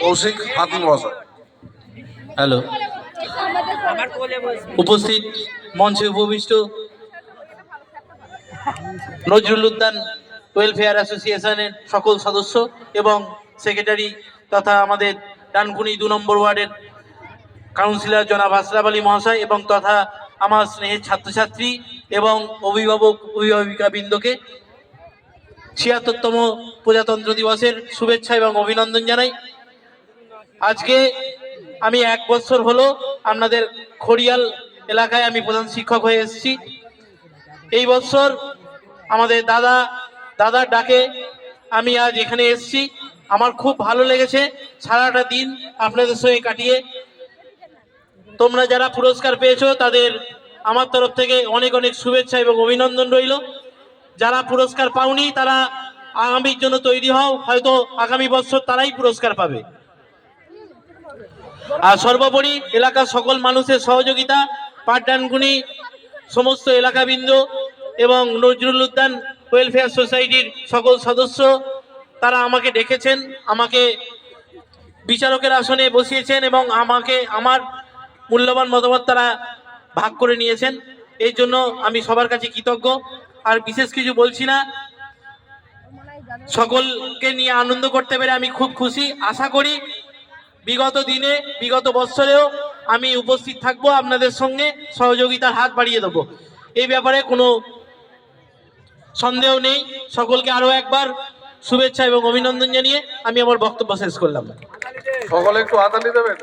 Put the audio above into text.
কৌশিক হাতি মহাশয় হ্যালো। উপস্থিত মঞ্চে উপবিষ্ট নজরুল উদ্যান ওয়েলফেয়ার অ্যাসোসিয়েশনের সকল সদস্য এবং সেক্রেটারি তথা আমাদের ডানকুনি দু নম্বর ওয়ার্ডের কাউন্সিলর জনাব আশরাফ আলী মহাশয় এবং তথা আমার স্নেহের ছাত্রছাত্রী এবং অভিভাবক, অভিভাবিকা বৃন্দকে ছিয়াত্তরতম প্রজাতন্ত্র দিবসের শুভেচ্ছা এবং অভিনন্দন জানাই। আজকে আমি এক বছর হলো আপনাদের খড়িয়াল এলাকায় আমি প্রধান শিক্ষক হয়ে এসেছি। এই বছর আমাদের দাদা, দাদার ডাকে আমি আজ এখানে এসেছি। আমার খুব ভালো লেগেছে। সারাটা দিন আপনাদের সঙ্গে কাটিয়ে। তোমরা যারা পুরস্কার পেয়েছ, তাদের আমার তরফ থেকে অনেক অনেক শুভেচ্ছা এবং অভিনন্দন রইল। যারা পুরস্কার পাওনি, তারা আগামীর জন্য তৈরি হও। হয়তো আগামী বছর তারাই পুরস্কার পাবে। আর সর্বোপরি এলাকার সকল মানুষের সহযোগিতা পাঠদানগুনি সমস্ত এলাকাবৃন্দ এবং নজরুল উদ্যান ওয়েলফেয়ার সোসাইটির সকল সদস্য, তারা আমাকে ডেকেছেন, আমাকে বিচারকের আসনে বসিয়েছেন এবং আমাকে, আমার মূল্যবান মতামত তারা ভাগ করে নিয়েছেন। এই জন্য আমি সবার কাছে কৃতজ্ঞ। আর বিশেষ কিছু বলছি না। সকলকে নিয়ে আনন্দ করতে পেরে আমি খুব খুশি। আশা করি বিগত দিনে, বিগত বছরেও আমি উপস্থিত থাকব আপনাদের সঙ্গে, সহযোগিতার হাত বাড়িয়ে দেবো। এই ব্যাপারে কোনো সন্দেহ নেই। সকলকে আরও একবার শুভেচ্ছা এবং অভিনন্দন জানিয়ে আমি আমার বক্তব্য শেষ করলাম। সকলে একটু হাতালি দেবেন?